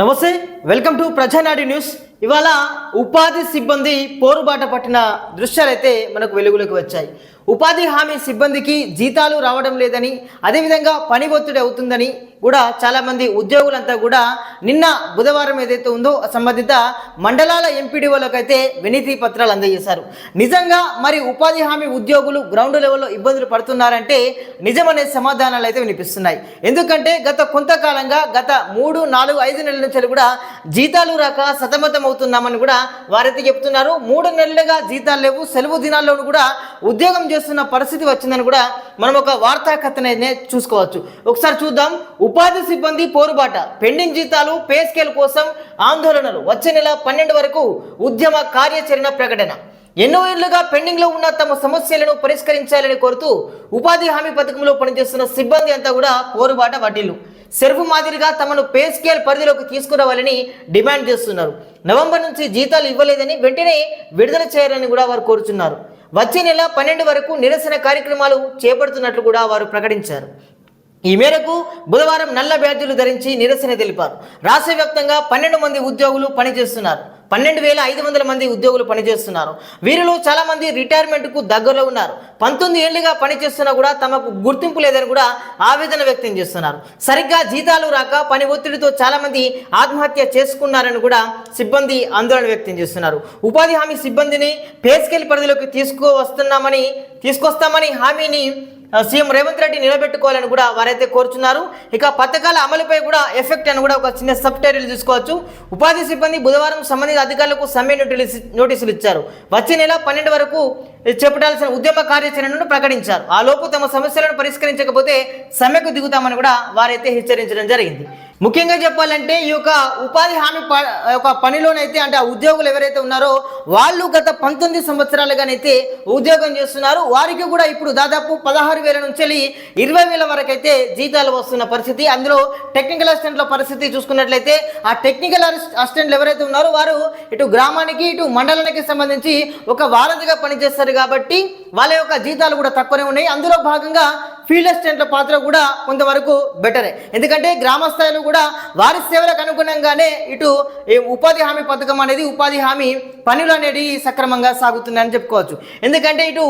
నమస్తే welcome to ప్రజానాడి news. ఇవాళ ఉపాధి సిబ్బంది పోరుబాట పట్టిన దృశ్యాలైతే మనకు వెలుగులోకి వచ్చాయి. ఉపాధి హామీ సిబ్బందికి జీతాలు రావడం లేదని అదేవిధంగా పని ఒత్తిడి అవుతుందని కూడా చాలామంది ఉద్యోగులంతా కూడా నిన్న బుధవారం ఏదైతే ఉందో సంబంధిత మండలాల ఎంపీడీఓలకైతే వినతి పత్రాలు అందజేశారు. నిజంగా మరి ఉపాధి హామీ ఉద్యోగులు గ్రౌండ్ లెవెల్లో ఇబ్బందులు పడుతున్నారంటే నిజమనే సమాధానాలు అయితే వినిపిస్తున్నాయి. ఎందుకంటే గత కొంతకాలంగా గత మూడు నాలుగు ఐదు నెలల నుంచి కూడా జీతాలు రాక సతమతం అవుతున్నామని కూడా వారైతే చెప్తున్నారు. మూడు నెలలుగా జీతాలు లేవు సెలవు దినాల్లోనూ కూడా ఉద్యోగం చేస్తున్న పరిస్థితి వచ్చిందని కూడా మనం ఒక వార్తా కథనే చూసుకోవచ్చు. ఒకసారి చూద్దాం. ఉపాధి సిబ్బంది పోరుబాట. పెండింగ్ జీతాలు పే స్కేల్ కోసం ఆందోళనలు. వచ్చే నెల పన్నెండు వరకు ఉద్యమ కార్యాచరణ ప్రకటన. ఎన్నో ఏళ్ళుగా పెండింగ్లో ఉన్న తమ సమస్యలను పరిష్కరించాలని కోరుతూ ఉపాధి హామీ పథకంలో పనిచేస్తున్న సిబ్బంది అంతా కూడా పోరుబాట వడ్డీలు సెర్ఫ్ మాదిరిగా తమను పే స్కేల్ పరిధిలోకి తీసుకురావాలని డిమాండ్ చేస్తున్నారు. నవంబర్ నుంచి జీతాలు ఇవ్వలేదని వెంటనే విడుదల చేయాలని కూడా వారు కోరుచున్నారు. వచ్చే నెల పన్నెండు వరకు నిరసన కార్యక్రమాలు చేపడుతున్నట్లు కూడా వారు ప్రకటించారు. ఈ మేరకు బుధవారం నల్ల బ్యాడ్జీలు ధరించి నిరసన తెలిపారు. రాష్ట్ర వ్యాప్తంగా పన్నెండు మంది ఉద్యోగులు పనిచేస్తున్నారు. పన్నెండు వేల ఐదు వందల మంది ఉద్యోగులు పనిచేస్తున్నారు. వీరిలో చాలామంది రిటైర్మెంట్కు దగ్గరలో ఉన్నారు. పంతొమ్మిది ఏళ్ళుగా పనిచేస్తున్నా కూడా తమకు గుర్తింపు లేదని కూడా ఆవేదన వ్యక్తం చేస్తున్నారు. సరిగ్గా జీతాలు రాక పని ఒత్తిడితో చాలామంది ఆత్మహత్య చేసుకున్నారని కూడా సిబ్బంది ఆందోళన వ్యక్తం చేస్తున్నారు. ఉపాధి హామీ సిబ్బందిని పే స్కేల్ పరిధిలోకి తీసుకువస్తున్నామని తీసుకొస్తామని హామీని సీఎం రేవంత్ రెడ్డి నిలబెట్టుకోవాలని కూడా వారైతే కోరుచున్నారు. ఇక పథకాల అమలుపై కూడా ఎఫెక్ట్ అని కూడా ఒక చిన్న సబ్ టైటిల్ తీసుకోవచ్చు. ఉపాధి సిబ్బంది బుధవారం సంబంధిత అధికారులకు సమ్మె నోటీసు నోటీసులు ఇచ్చారు. వచ్చే నెల పన్నెండు వరకు చేపట్టాల్సిన ఉద్యమ కార్యాచరణను ప్రకటించారు. ఆ లోపు తమ సమస్యలను పరిష్కరించకపోతే సమ్మెకు దిగుతామని కూడా వారైతే హెచ్చరించడం జరిగింది. ముఖ్యంగా చెప్పాలంటే ఈ యొక్క ఉపాధి హామీ ప యొక్క పనిలోనైతే అంటే ఆ ఉద్యోగులు ఎవరైతే ఉన్నారో వాళ్ళు గత పంతొమ్మిది సంవత్సరాలుగానైతే ఉద్యోగం చేస్తున్నారు. వారికి కూడా ఇప్పుడు దాదాపు పదహారు వేల నుంచి వెళ్ళి ఇరవై వేల వరకు అయితే జీతాలు వస్తున్న పరిస్థితి. అందులో టెక్నికల్ అసిస్టెంట్ల పరిస్థితి చూసుకున్నట్లయితే ఆ టెక్నికల్ అసిస్టెంట్లు ఎవరైతే ఉన్నారో వారు ఇటు గ్రామానికి ఇటు మండలానికి సంబంధించి ఒక వారధిగా పనిచేస్తారు కాబట్టి వాళ్ళ యొక్క జీతాలు కూడా తక్కువనే ఉన్నాయి. అందులో భాగంగా ఫీల్డ్ అసిస్టెంట్ల పాత్ర కూడా కొంతవరకు బెటరే. ఎందుకంటే గ్రామ స్థాయిలో కూడా వారి సేవలకు అనుగుణంగానే ఇటు ఉపాధి హామీ పథకం అనేది ఉపాధి హామీ పనులు అనేది సక్రమంగా సాగుతున్నాయని చెప్పుకోవచ్చు. ఎందుకంటే ఇటు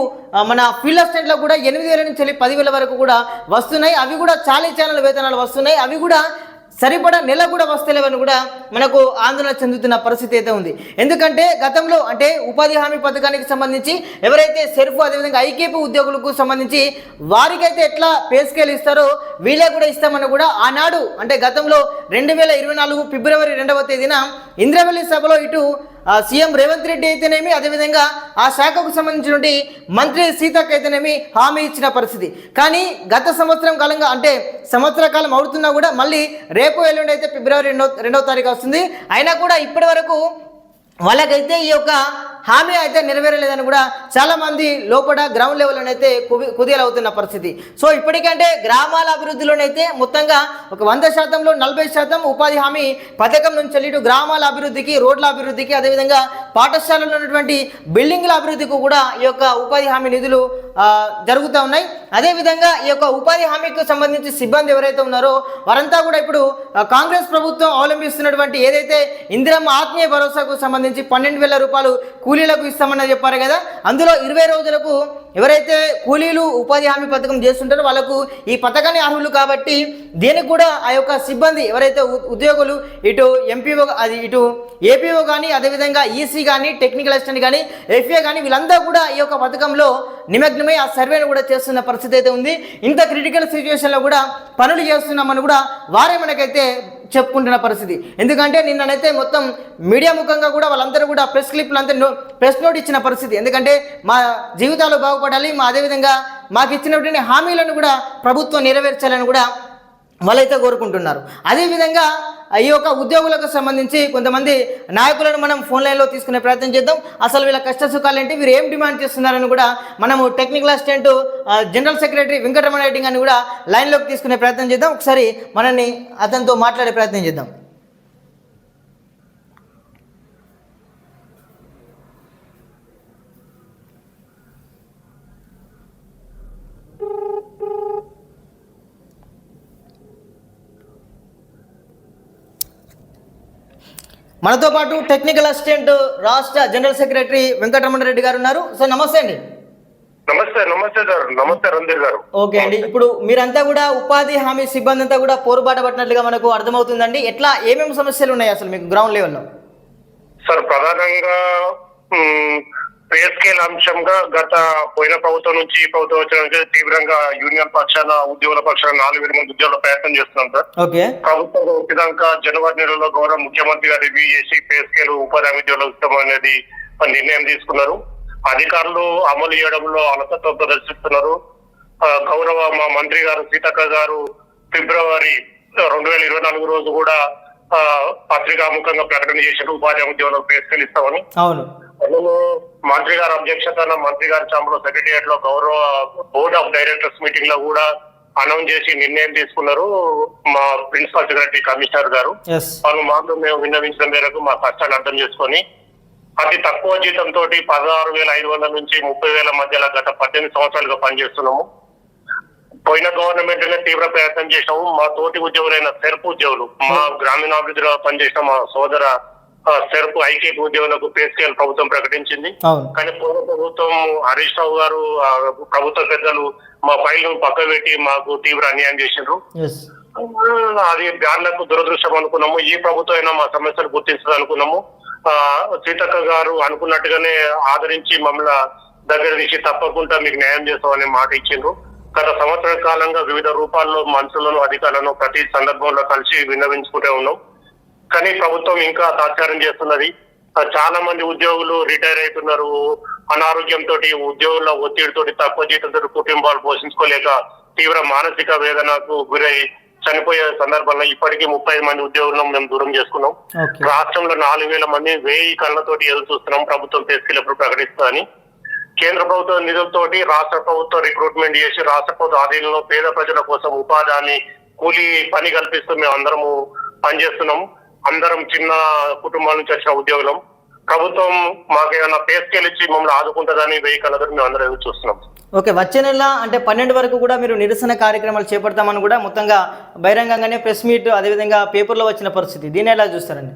మన ఫీల్డ్ అసిస్టెంట్లో కూడా ఎనిమిది వేల నుంచి పదివేల వరకు కూడా వస్తున్నాయి. అవి కూడా చాలీ ఛానల్ వేతనాలు వస్తున్నాయి. అవి కూడా సరిపడా నెల కూడా వస్తలేవని కూడా మనకు ఆందోళన చెందుతున్న పరిస్థితి అయితే ఉంది. ఎందుకంటే గతంలో అంటే ఉపాధి హామీ పథకానికి సంబంధించి ఎవరైతే సెర్ఫ్ అదేవిధంగా ఐకేపీ ఉద్యోగులకు సంబంధించి వారికైతే ఎట్లా పే స్కేల్ ఇస్తారో వీళ్ళే కూడా ఇస్తామని కూడా ఆనాడు అంటే గతంలో రెండు వేల ఇరవై నాలుగు ఫిబ్రవరి రెండవ తేదీన ఇంద్రవెల్లి సభలో ఇటు సీఎం రేవంత్ రెడ్డి అయితేనేమి అదేవిధంగా ఆ శాఖకు సంబంధించినటువంటి మంత్రి సీతక్ అయితేనేమి హామీ ఇచ్చిన పరిస్థితి. కానీ గత సంవత్సరం కాలంగా అంటే సంవత్సర కాలం అవుతున్నా కూడా మళ్ళీ రేపు ఎల్లుండి అయితే ఫిబ్రవరి రెండో రెండవ తారీఖు వస్తుంది. అయినా కూడా ఇప్పటి వరకు వాళ్ళకైతే ఈ యొక్క హామీ అయితే నెరవేరలేదని కూడా చాలామంది లోపల గ్రౌండ్ లెవెల్లోనైతే కుది కుదేలవుతున్న పరిస్థితి. సో ఇప్పటికంటే గ్రామాల అభివృద్ధిలోనైతే మొత్తంగా ఒక వంద శాతంలో నలభై శాతం ఉపాధి హామీ పథకం నుంచి వెళ్ళి ఇటు గ్రామాల అభివృద్ధికి రోడ్ల అభివృద్ధికి అదేవిధంగా పాఠశాలలో ఉన్నటువంటి బిల్డింగ్ల అభివృద్ధికి కూడా ఈ యొక్క ఉపాధి హామీ నిధులు జరుగుతూ ఉన్నాయి. అదేవిధంగా ఈ యొక్క ఉపాధి హామీకి సంబంధించి సిబ్బంది ఎవరైతే ఉన్నారో వారంతా కూడా ఇప్పుడు కాంగ్రెస్ ప్రభుత్వం అవలంబిస్తున్నటువంటి ఏదైతే ఇందిరమ్మ ఆత్మీయ భరోసాకు సంబంధించి పన్నెండు వేల రూపాయలు కూలీలకు ఇస్తామని చెప్పారు కదా. అందులో ఇరవై రోజులకు ఎవరైతే కూలీలు ఉపాధి హామీ పథకం చేస్తుంటారో వాళ్ళకు ఈ పథకాన్ని అర్హులు కాబట్టి దీనికి కూడా ఆ యొక్క సిబ్బంది ఎవరైతే ఉ- ఉద్యోగులు ఇటు ఎంపీఓ అది ఇటు ఏపీఓ కానీ అదేవిధంగా ఈసీ కానీ టెక్నికల్ అసిస్టెంట్ కానీ ఎఫ్ఏ కానీ వీళ్ళందరూ కూడా ఈ యొక్క పథకంలో నిమగ్నమై ఆ సర్వేను కూడా చేస్తున్న పరిస్థితి అయితే ఉంది. ఇంత క్రిటికల్ సిచ్యువేషన్లో కూడా పనులు చేస్తున్నామని కూడా వారే మనకైతే చెప్పుకుంటున్న పరిస్థితి. ఎందుకంటే నిన్ననైతే మొత్తం మీడియా ముఖంగా కూడా వాళ్ళందరూ కూడా ప్రెస్ క్లిప్లు అంతా నో ప్రెస్ నోట్ ఇచ్చిన పరిస్థితి. ఎందుకంటే మా జీవితాలు బాగుపడాలి మా అదేవిధంగా మాకు ఇచ్చినటువంటి హామీలను కూడా ప్రభుత్వం నెరవేర్చాలని కూడా వాళ్ళైతే కోరుకుంటున్నారు. అదేవిధంగా ఈ యొక్క ఉద్యోగులకు సంబంధించి కొంతమంది నాయకులను మనం ఫోన్ లైన్లో తీసుకునే ప్రయత్నం చేద్దాం. అసలు వీళ్ళ కష్ట సుఖాలు ఏంటి? వీరు ఏం డిమాండ్ చేస్తున్నారని కూడా మనము technical assistant general secretary Venkataramana Reddy గారిని కూడా లైన్లోకి తీసుకునే ప్రయత్నం చేద్దాం. ఒకసారి మనల్ని అతనితో మాట్లాడే ప్రయత్నం చేద్దాం. మనతో పాటు టెక్నికల్ అసిస్టెంట్ రాష్ట్ర జనరల్ సెక్రటరీ వెంకటరమణ రెడ్డి గారు ఉన్నారు. సార్ నమస్తే అండి. నమస్తే నమస్తే సార్. నమస్తే రంధీర్ గారు. ఓకే అండి. ఇప్పుడు మీరంతా కూడా ఉపాధి హామీ సిబ్బంది అంతా కూడా పోరుబాట పట్టినట్లుగా మనకు అర్థమవుతుందండి. ఎట్లా ఏమేమి సమస్యలు ఉన్నాయి అసలు మీకు గ్రౌండ్ లెవెల్లో సార్ ప్రధానంగా పే స్కేల్ అంశంగా గత పోయిన ప్రభుత్వం నుంచి ఈ ప్రభుత్వం వచ్చిన తీవ్రంగా యూనియన్ పక్షాన ఉద్యోగుల పక్షాన నాలుగు వేల మంది ఉద్యోగుల ప్రయత్నం చేస్తున్నాం సార్. ప్రభుత్వం వచ్చినాక జనవరి నెలలో గౌరవ ముఖ్యమంత్రి గారు రివ్యూ చేసి పే స్కేల్ ఉపాధి హామీ ఉద్యోగుల ఇష్టం అనేది నిర్ణయం తీసుకున్నారు. అధికారులు అమలు చేయడంలో అలసత్వం ప్రదర్శిస్తున్నారు. గౌరవ మా మంత్రి గారు సీతక్క గారు ఫిబ్రవరి రెండు వేల ఇరవై నాలుగు రోజు కూడా పత్రికాముఖంగా ప్రకటన చేశారు ఉపాధి ఉద్యోగులకు పే స్కేల్ ఇస్తామని అవును. అందులో మంత్రి గారి అధ్యక్షతన మంత్రి గారి చాంబలో సెక్రటరియట్లో గౌరవ బోర్డ్ ఆఫ్ డైరెక్టర్స్ మీటింగ్లో కూడా అనౌన్స్ చేసి నిర్ణయం తీసుకున్నారు మా ప్రిన్సిపల్ సెక్రటరీ కమిషనర్ గారు. వాళ్ళు మాకు మేము విన్నవించిన మేరకు మా కష్టాలు అర్థం చేసుకొని అతి తక్కువ జీతంతో పదహారు వేల ఐదు వందల నుంచి ముప్పై వేల మధ్యలో గత పద్దెనిమిది సంవత్సరాలుగా పనిచేస్తున్నాము. పోయిన గవర్నమెంట్ నే తీవ్ర ప్రయత్నం చేసాము మా తోటి ఉద్యోగులైన సెర్ప్ ఉద్యోగులు మా గ్రామీణాభివృద్ధిలో పనిచేసిన మా సోదర సెర్ప్ ఐకేపీ ఉద్యోగులకు పే స్కేల్ ప్రభుత్వం ప్రకటించింది. కానీ పూర్వ ప్రభుత్వం హరీష్ రావు గారు ప్రభుత్వ పెద్దలు మా ఫైల్ పక్క పెట్టి మాకు తీవ్ర అన్యాయం చేసిండ్రు. అది బ్యాన్లకు దురదృష్టం అనుకున్నాము. ఈ ప్రభుత్వం అయినా మా సమస్యలు గుర్తించదు అనుకున్నాము. సీతక్క గారు అనుకున్నట్టుగానే ఆదరించి మమ్మల్ని దగ్గర తీసి తప్పకుండా మీకు న్యాయం చేస్తామని మాట ఇచ్చిండ్రు. గత సంవత్సర కాలంగా వివిధ రూపాల్లో మంత్రులను అధికారులను ప్రతి సందర్భంలో కలిసి విన్నవించుకుంటూ ఉన్నాం. కానీ ప్రభుత్వం ఇంకా తాత్సారం చేస్తున్నది. చాలా మంది ఉద్యోగులు రిటైర్ అవుతున్నారు అనారోగ్యంతో ఉద్యోగుల ఒత్తిడితో తక్కువ జీతంతో కుటుంబాలు పోషించుకోలేక తీవ్ర మానసిక వేదనకు గురై చనిపోయే సందర్భంలో ఇప్పటికీ ముప్పై మంది ఉద్యోగులను మేము దూరం చేసుకున్నాం. రాష్ట్రంలో నాలుగు వేల మంది వెయ్యి కళ్ళతోటి ఎదురు చూస్తున్నాం. ప్రభుత్వం పేస్కిల్ ఎప్పుడు ప్రకటిస్తుందని. కేంద్ర ప్రభుత్వ నిధులతోటి రాష్ట్ర ప్రభుత్వం రిక్రూట్మెంట్ చేసి రాష్ట్ర ప్రభుత్వ ఆధీనంలో పేద ప్రజల కోసం ఉపాధి కూలీ పని కల్పిస్తూ మేము అందరము పనిచేస్తున్నాం. అందరం చిన్న కుటుంబాల నుంచి వచ్చిన ఉద్యోగులం. ప్రభుత్వం మాకు ఏమైనా పే స్కేల్ ఇచ్చి మమ్మల్ని ఆదుకుంటుందని వెయ్యి మేము అందరం ఎదురు చూస్తున్నాం. ఓకే వచ్చే నెల అంటే పన్నెండు వరకు కూడా మీరు నిరసన కార్యక్రమాలు చేపడతామని కూడా మొత్తంగా బహిరంగంగానే ప్రెస్ మీట్ అదేవిధంగా పేపర్లో వచ్చిన పరిస్థితి. దీన్ని ఎలా చూస్తారండి?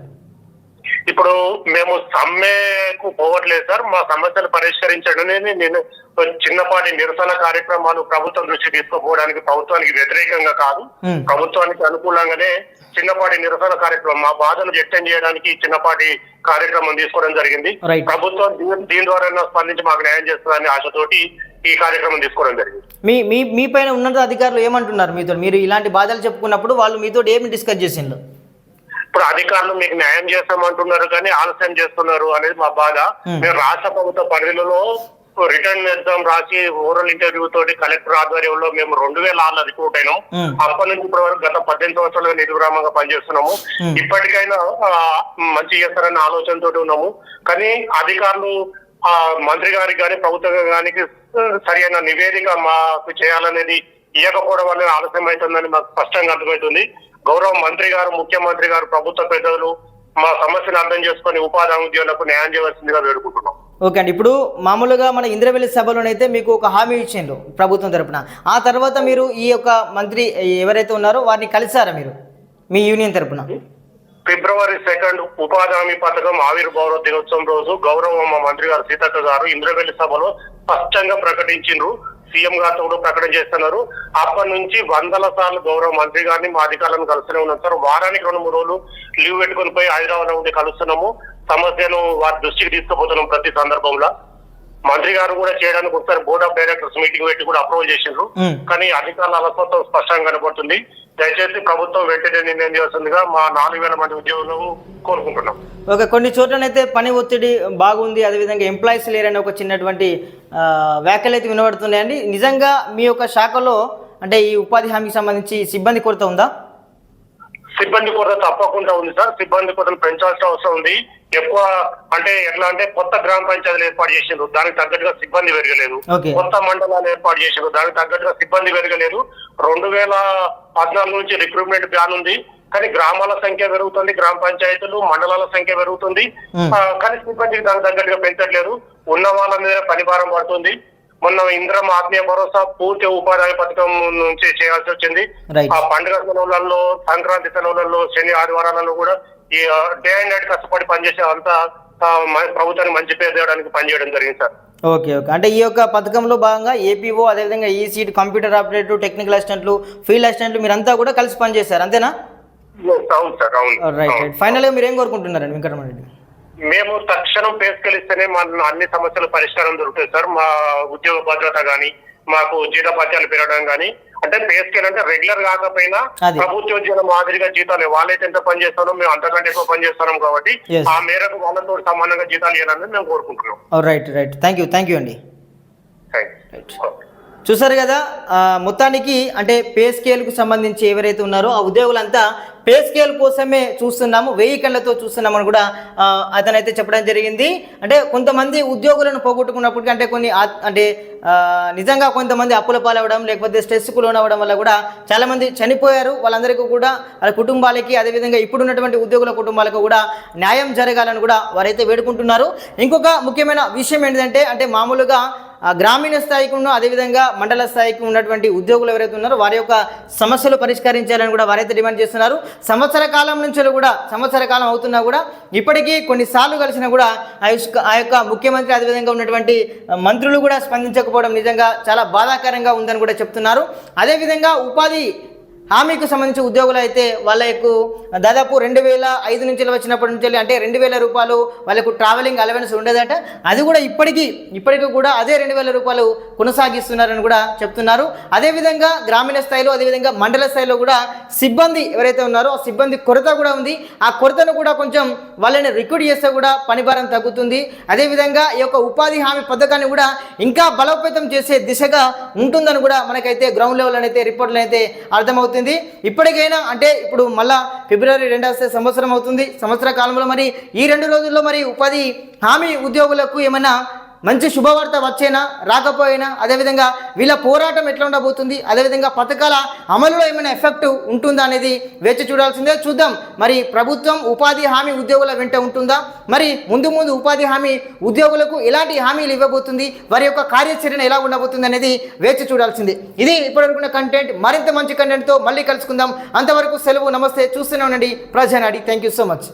ఇప్పుడు మేము సమ్మెకు పోవట్లేదు సార్. మా సమస్యలు పరిష్కరించడం నేను చిన్నపాటి నిరసన కార్యక్రమాలు ప్రభుత్వం దృష్టి తీసుకుపోవడానికి ప్రభుత్వానికి వ్యతిరేకంగా కాదు. ప్రభుత్వానికి అనుకూలంగానే చిన్నపాటి నిరసన కార్యక్రమం మా బాధను వ్యక్తం చేయడానికి చిన్నపాటి కార్యక్రమం తీసుకోవడం జరిగింది. ప్రభుత్వం దీని- దీని ద్వారా స్పందించి మాకు న్యాయం చేస్తుందని ఆశతోటి ఈ కార్యక్రమం తీసుకోవడం జరిగింది. మీ మీ మీ పైన ఉన్నత అధికారులు ఏమంటున్నారు మీతో? మీరు ఇలాంటి బాధలు చెప్పుకున్నప్పుడు వాళ్ళు మీతో ఏమి డిస్కస్ చేసిండ్రు? ఇప్పుడు అధికారులు మీకు న్యాయం చేస్తామంటున్నారు కానీ ఆలస్యం చేస్తున్నారు అనేది మా బాధ Hmm. మేము రాష్ట్ర ప్రభుత్వ పరిధిలో రిటర్న్ ఎగ్జామ్ రాసి ఓరల్ ఇంటర్వ్యూ తోటి కలెక్టర్ ఆధ్వర్యంలో మేము రెండు వేల ఆరులో రిక్రూట్ అయినాం Hmm. అప్పటి నుంచి ఇప్పటి వరకు గత పద్దెనిమిది సంవత్సరాలుగా నిర్విరామంగా పనిచేస్తున్నాము Hmm. ఇప్పటికైనా మంచి చేస్తారన్న ఆలోచనతో ఉన్నాము కానీ అధికారులు ఆ మంత్రి గారికి కానీ ప్రభుత్వం గారికి సరైన నివేదిక మాకు చేయాలనేది ఇవ్వకపోవడం వల్ల ఆలస్యం అవుతుందని మాకు స్పష్టంగా అర్థమవుతుంది గౌరవ మంత్రి గారు ముఖ్యమంత్రి గారు ప్రభుత్వ పెద్దలు మా సమస్యను అర్థం చేసుకొని ఉపాధి ఉద్యోగులకు న్యాయం చేయవలసిందిగా వేడుకుంటున్నాం. ఓకే అండి. ఇప్పుడు మామూలుగా మన ఇంద్రవెల్లి సభలోనైతే మీకు ఒక హామీ ఇచ్చిండ్రు ప్రభుత్వం తరపున. ఆ తర్వాత మీరు ఈ యొక్క మంత్రి ఎవరైతే ఉన్నారో వారిని కలిసారా మీరు? మీ యూనియన్ తరపున. ఫిబ్రవరి సెకండ్ ఉపాధి హామీ పథకం ఆవిర్భావ దినోత్సవం రోజు గౌరవ మా మంత్రి గారు సీతక్క గారు ఇంద్రవెల్లి సభలో స్పష్టంగా ప్రకటించిండ్రు. సీఎం గారితో కూడా ప్రకటన చేస్తున్నారు. అప్పటి నుంచి వందల సార్లు గౌరవ మంత్రి గారిని మా అధికారులను కలుస్తూనే ఉన్నాం. సార్ వారానికి రెండు మూడు రోజులు లీవ్ పెట్టుకుని పోయి హైదరాబాద్ ఉండి కలుస్తున్నాము. సమస్యను వారి దృష్టికి తీసుకుపోతున్నాం ప్రతి సందర్భంలో. మంత్రి గారు కూడా చేయడానికి ఒకసారి బోర్డ్ ఆఫ్ డైరెక్టర్స్ మీటింగ్ పెట్టి కూడా అప్రూవల్ చేసిండ్రు. కానీ అధికారుల అలసత్వం స్పష్టంగా కనబడుతుంది దయచేసి ప్రభుత్వం వెంటనే నిర్ణయం చేస్తుందిగా మా నాలుగు వేల మంది ఉద్యోగులు కోరుకుంటున్నాం. ఓకే కొన్ని చోట్లనైతే పని ఒత్తిడి బాగుంది అదేవిధంగా ఎంప్లాయీస్ లేరని ఒక చిన్నటువంటి వ్యాఖ్యలు అయితే వినబడుతున్నాయండి. నిజంగా మీ యొక్క శాఖలో అంటే ఈ ఉపాధి హామీకి సంబంధించి సిబ్బంది కొరత ఉందా? సిబ్బంది కొరత తప్పకుండా ఉంది సార్. సిబ్బంది కొరతను పెంచాల్సిన అవసరం ఉంది. ఎక్కువ అంటే ఎట్లా అంటే కొత్త గ్రామ పంచాయతీలు ఏర్పాటు చేసిండ్రు. దానికి తగ్గట్టుగా సిబ్బంది పెరగలేదు. కొత్త మండలాలు ఏర్పాటు చేసిండ్రు. దానికి తగ్గట్టుగా సిబ్బంది పెరగలేదు. రెండు వేల పద్నాలుగు నుంచి రిక్రూట్మెంట్ ప్లాన్ ఉంది. కానీ గ్రామాల సంఖ్య పెరుగుతుంది గ్రామ పంచాయతీలు మండలాల సంఖ్య పెరుగుతుంది. కానీ సిబ్బందికి దానికి తగ్గట్టుగా పెంచట్లేదు. ఉన్న వాళ్ళ మీద పని భారం పడుతుంది. మొన్న ఇంద్రం ఆత్మీయ భరోసా పూర్తి ఉపాధి పథకం నుంచి చేయాల్సి వచ్చింది. ఆ పండుగ సెలవులలో సంక్రాంతి సెలవులలో శని ఆదివారాలలో కూడా ఈ డే అండ్ నైట్ కష్టపడి పనిచేసే అంతా మ- ప్రభుత్వానికి మంచి పేరు తేవడానికి పనిచేయడం జరిగింది సార్. Okay okay. అంటే ఈ యొక్క పథకంలో భాగంగా ఏపీఓ అదేవిధంగా ఈ సీట్ కంప్యూటర్ ఆపరేటర్ టెక్నికల్ అసిస్టెంట్లు ఫీల్డ్ అసిస్టెంట్లు మీరంతా కూడా కలిసి పనిచేశారు అంతేనా? అవును సార్ అవును. రైట్. రైట్ ఫైనల్గా మీరు ఏం కోరుకుంటున్నారండి వెంకటరమణరెడ్డి? మేము తక్షణం పేసుకెళ్ళిస్తేనే మన అన్ని సమస్యల పరిష్కారం దొరుకుతుంది సార్. మా ఉద్యోగ భద్రత గాని మాకు జీతభత్యాలు పెరగడం గాని అంటే పేస్కేల్ అంటే రెగ్యులర్ కాకపోయినా అది. ప్రభుత్వ ఉద్యోగం మాదిరిగా జీతాలు వాళ్ళైతే ఎంత పని చేస్తారో మేము అంతకంటే ఎక్కువ పని చేస్తున్నాం కాబట్టి. ఆ మేరకు వాళ్ళతో సమానంగా జీతాలు ఇవ్వాలని మేము కోరుకుంటున్నాం. Right right thank you thank you అండి చూసారు కదా మొత్తానికి అంటే పే స్కేల్కు సంబంధించి ఎవరైతే ఉన్నారో ఆ ఉద్యోగులంతా పే స్కేల్ కోసమే చూస్తున్నాము వెయ్యి కళ్ళతో చూస్తున్నామని కూడా అతనైతే చెప్పడం జరిగింది. అంటే కొంతమంది ఉద్యోగులను పోగొట్టుకున్నప్పటికీ అంటే కొన్ని అంటే నిజంగా కొంతమంది అప్పుల పాలవడం లేకపోతే స్ట్రెస్కు లోనవడం వల్ల కూడా చాలామంది చనిపోయారు. వాళ్ళందరికీ కూడా వాళ్ళ కుటుంబాలకి అదేవిధంగా ఇప్పుడున్నటువంటి ఉద్యోగుల కుటుంబాలకు కూడా న్యాయం జరగాలని కూడా వారైతే వేడుకుంటున్నారు. ఇంకొక ముఖ్యమైన విషయం ఏంటంటే అంటే మామూలుగా గ్రామీణ స్థాయికి ఉన్న అదేవిధంగా మండల స్థాయికి ఉన్నటువంటి ఉద్యోగులు ఎవరైతే ఉన్నారో వారి యొక్క సమస్యలు పరిష్కరించాలని కూడా వారైతే డిమాండ్ చేస్తున్నారు. సంవత్సర కాలం నుంచి కూడా సంవత్సర కాలం అవుతున్నా కూడా ఇప్పటికీ కొన్నిసార్లు కలిసినా కూడా ఆ యొక్క ఆ యొక్క ముఖ్యమంత్రి అదేవిధంగా ఉన్నటువంటి మంత్రులు కూడా స్పందించకపోవడం నిజంగా చాలా బాధాకరంగా ఉందని కూడా చెప్తున్నారు. అదేవిధంగా ఉపాధి హామీకి సంబంధించి ఉద్యోగులు అయితే వాళ్ళకు దాదాపు రెండు వేల ఐదు నుంచి వచ్చినప్పటి నుంచి అంటే రెండు వేల రూపాయలు వాళ్ళకు ట్రావెలింగ్ అలవెన్స్ ఉండేదట. అది కూడా ఇప్పటికీ ఇప్పటికీ కూడా అదే రెండు వేల రూపాయలు కొనసాగిస్తున్నారని కూడా చెప్తున్నారు. అదేవిధంగా గ్రామీణ స్థాయిలో అదేవిధంగా మండల స్థాయిలో కూడా సిబ్బంది ఎవరైతే ఉన్నారో ఆ సిబ్బంది కొరత కూడా ఉంది. ఆ కొరతను కూడా కొంచెం వాళ్ళని రిక్రూట్ చేస్తే కూడా పని భారం తగ్గుతుంది. అదేవిధంగా ఈ యొక్క ఉపాధి హామీ పథకాన్ని కూడా ఇంకా బలోపేతం చేసే దిశగా ఉంటుందని కూడా మనకైతే గ్రౌండ్ లెవెల్ అయితే రిపోర్ట్లు అయితే అర్థమవుతుంది. ఇప్పటికైనా అంటే ఇప్పుడు మళ్ళా ఫిబ్రవరి రెండవ సంవత్సరం అవుతుంది. సంవత్సర కాలంలో మరి ఈ రెండు రోజుల్లో మరి ఉపాధి హామీ ఉద్యోగులకు ఏమైనా మంచి శుభవార్త వచ్చేనా రాకపోయినా? అదేవిధంగా వీళ్ళ పోరాటం ఎట్లా ఉండబోతుంది? అదేవిధంగా పథకాల అమలులో ఏమైనా ఎఫెక్ట్ ఉంటుందా అనేది వేచి చూడాల్సిందే. చూద్దాం. మరి ప్రభుత్వం ఉపాధి హామీ ఉద్యోగుల వెంట ఉంటుందా? మరి ముందు ముందు ఉపాధి హామీ ఉద్యోగులకు ఎలాంటి హామీలు ఇవ్వబోతుంది? వారి యొక్క కార్యాచరణ ఎలా ఉండబోతుంది అనేది వేచి చూడాల్సింది. ఇది ఇప్పటివరకున్న కంటెంట్ మరింత మంచి కంటెంట్తో మళ్ళీ కలుసుకుందాం. అంతవరకు సెలవు నమస్తే. చూస్తూనే ఉండండి. Prajanadi. Thank you so much